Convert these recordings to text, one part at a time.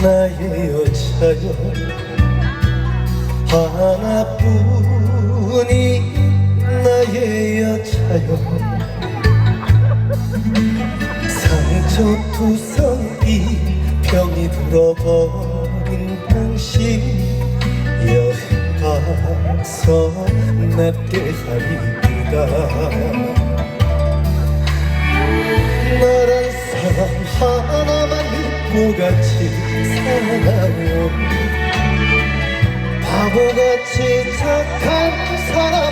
나의 여자여. 하나뿐인 나의 여자여. 상처 투성이 병이 들어버린 당신 여행 가서 낫게 하리이다 믿고 같이 살아요 바보같이 착한 사람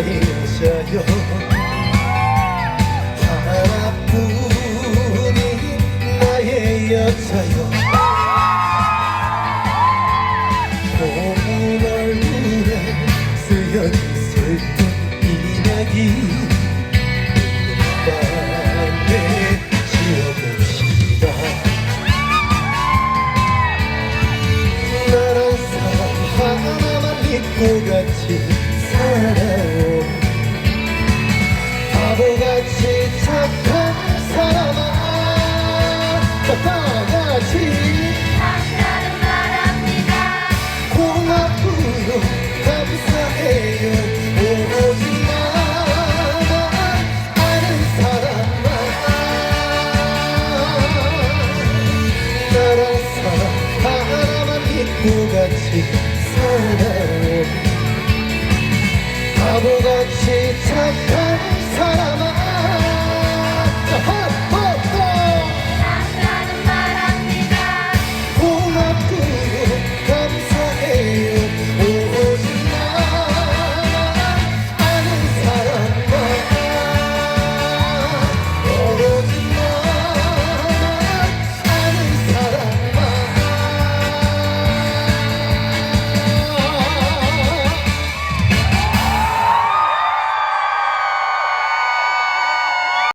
사이셔요. 바람뿐이 나의 여자요. 고운 얼굴에 쓰여진 슬픈 이야기. 밤에 지어봅시다. 나란 사람 하나만 믿고 같이 사랑 바보같이 착한 사람아 바보같이 착한 말합니다 고맙고요 감사해요. 오직 나만 아는 사람아. 나란 사람 하나만 같이 살아요. 바보같이 착한